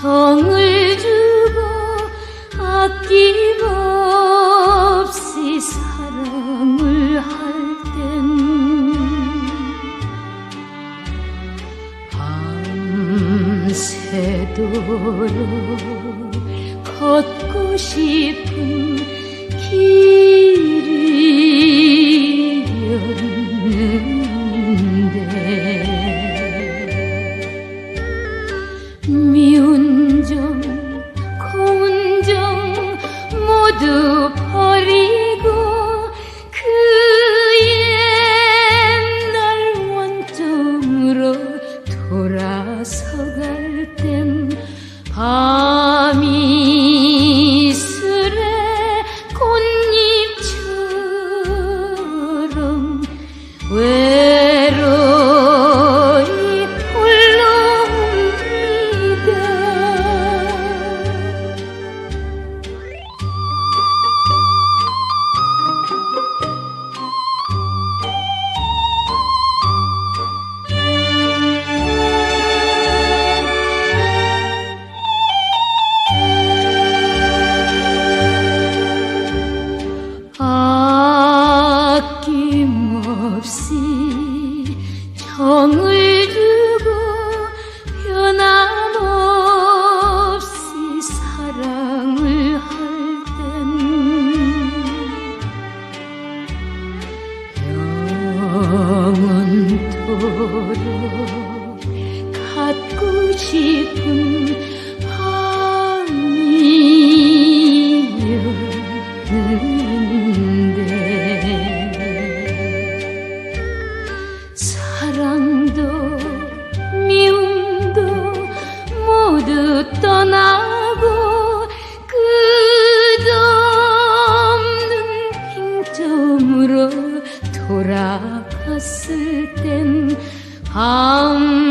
정을 주고 아낌없이 사랑을 할 땐 밤새도록 걷고 싶은 길이 고운 점 모두 버리고 그 옛날 원점으로 돌아서 갈 땐 밤이 정을 주고 변함없이 사랑을 할 땐 영원토록 갖고 싶은 밤이었는 사랑도 미움도 모두 떠나고 끝없는 빙점으로 돌아갔을 땐 밤